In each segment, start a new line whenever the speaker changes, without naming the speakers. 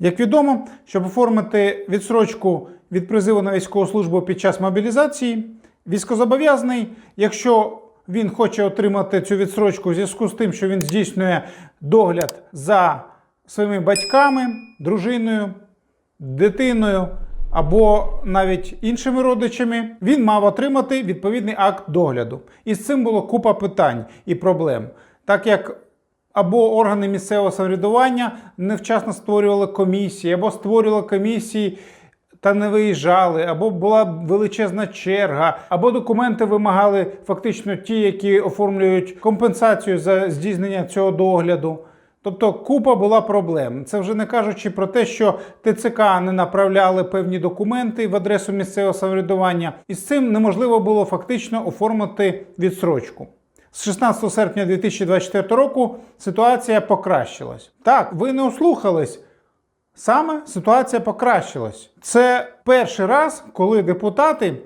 Як відомо, щоб оформити відсрочку від призиву на військову службу під час мобілізації, військозобов'язаний, якщо він хоче отримати цю відсрочку у зв'язку з тим, що він здійснює догляд за своїми батьками, дружиною, дитиною або навіть іншими родичами, він мав отримати відповідний акт догляду. І з цим було купа питань і проблем, так як або органи місцевого самоврядування невчасно створювали комісії, або створювали комісії. Та не виїжджали, або була величезна черга, або документи вимагали фактично ті, які оформлюють компенсацію за здійснення цього догляду. Тобто купа була проблем. Це вже не кажучи про те, що ТЦК не направляли певні документи в адресу місцевого самоврядування, і з цим неможливо було фактично оформити відсрочку. З 16 серпня 2024 року ситуація покращилась. Так, ви не ослухались. Саме ситуація покращилась. Це перший раз, коли депутати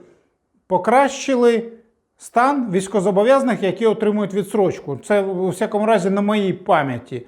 покращили стан військовозобов'язаних, які отримують відсрочку. Це у всякому разі на моїй пам'яті.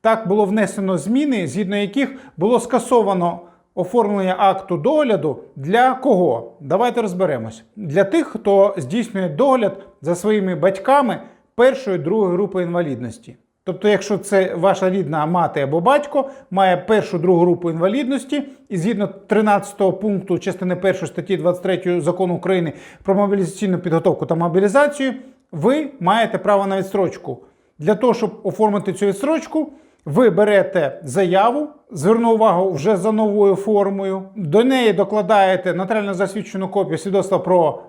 Так було внесено зміни, згідно яких було скасовано оформлення акту догляду для кого? Давайте розберемось. Для тих, хто здійснює догляд за своїми батьками першої другої групи інвалідності. Тобто, якщо це ваша рідна мати або батько, має першу другу групу інвалідності, і згідно 13 пункту частини 1 статті 23 закону України про мобілізаційну підготовку та мобілізацію, ви маєте право на відстрочку. Для того, щоб оформити цю відстрочку, ви берете заяву, зверну увагу вже за новою формою. До неї докладаєте нотаріально засвідчену копію свідоцтва про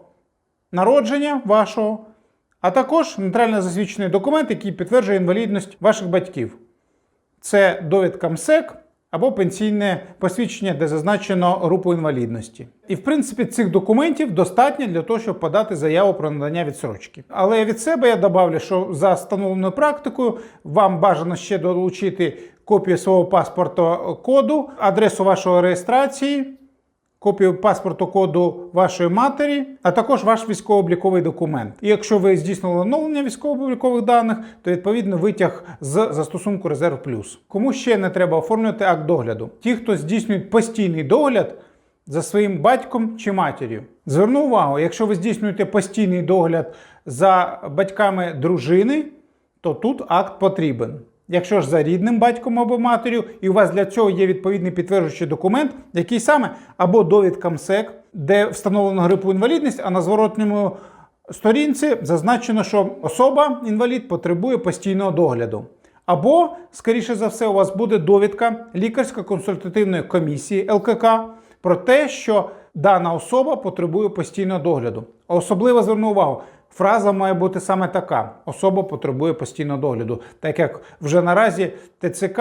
народження вашого, а також нотаріально засвідчений документ, який підтверджує інвалідність ваших батьків. Це довідка МСЕК або пенсійне посвідчення, де зазначено групу інвалідності. І в принципі цих документів достатньо для того, щоб подати заяву про надання відсрочки. Але від себе я добавлю, що за встановленою практикою вам бажано ще долучити копію свого паспорта коду, адресу вашої реєстрації. Копію паспорту коду вашої матері, а також ваш військово-обліковий документ. І якщо ви здійснили оновлення військово-облікових даних, то відповідно витяг з застосунку Резерв Плюс. Кому ще не треба оформлювати акт догляду? Ті, хто здійснюють постійний догляд за своїм батьком чи матір'ю. Зверну увагу, якщо ви здійснюєте постійний догляд за батьками дружини, то тут акт потрібен. Якщо ж за рідним батьком або матір'ю, і у вас для цього є відповідний підтверджуючий документ, який саме або довідка МСЕК, де встановлено групу інвалідність, а на зворотньому сторінці зазначено, що особа інвалід потребує постійного догляду. Або, скоріше за все, у вас буде довідка лікарсько-консультативної комісії ЛКК про те, що дана особа потребує постійного догляду. Особливо зверну увагу. Фраза має бути саме така: особа потребує постійного догляду, так як вже наразі ТЦК,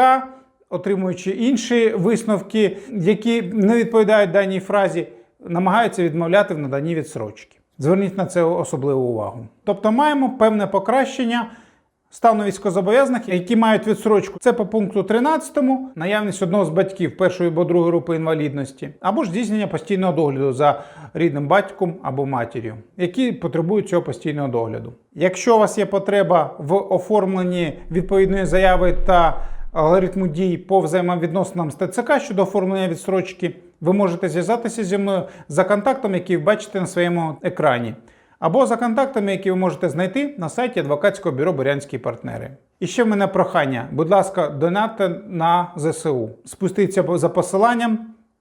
отримуючи інші висновки, які не відповідають даній фразі, намагаються відмовляти в наданні відсрочки. Зверніть на це особливу увагу. Тобто маємо певне покращення. Стану військовозобов'язаних, які мають відсрочку, це по пункту 13, наявність одного з батьків першої або другої групи інвалідності, або ж здійснення постійного догляду за рідним батьком або матір'ю, які потребують цього постійного догляду. Якщо у вас є потреба в оформленні відповідної заяви та алгоритму дій по взаємовідносинам з ТЦК щодо оформлення відсрочки, ви можете зв'язатися зі мною за контактом, який ви бачите на своєму екрані або за контактами, які ви можете знайти на сайті адвокатського бюро Бурянські партнери. І ще в мене прохання, будь ласка, донатьте на ЗСУ. Спустіться за посиланням,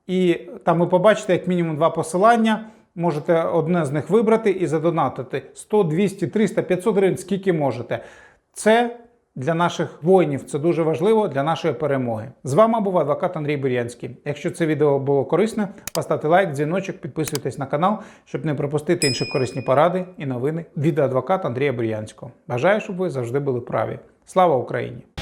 і там ви побачите як мінімум два посилання. Можете одне з них вибрати і задонатити 100, 200, 300, 500 гривень, скільки можете. Це для наших воїнів це дуже важливо для нашої перемоги. З вами був адвокат Андрій Бурянський. Якщо це відео було корисне, поставте лайк, дзвіночок, підписуйтесь на канал, щоб не пропустити інші корисні поради і новини від адвоката Андрія Бурянського. Бажаю, щоб ви завжди були праві. Слава Україні!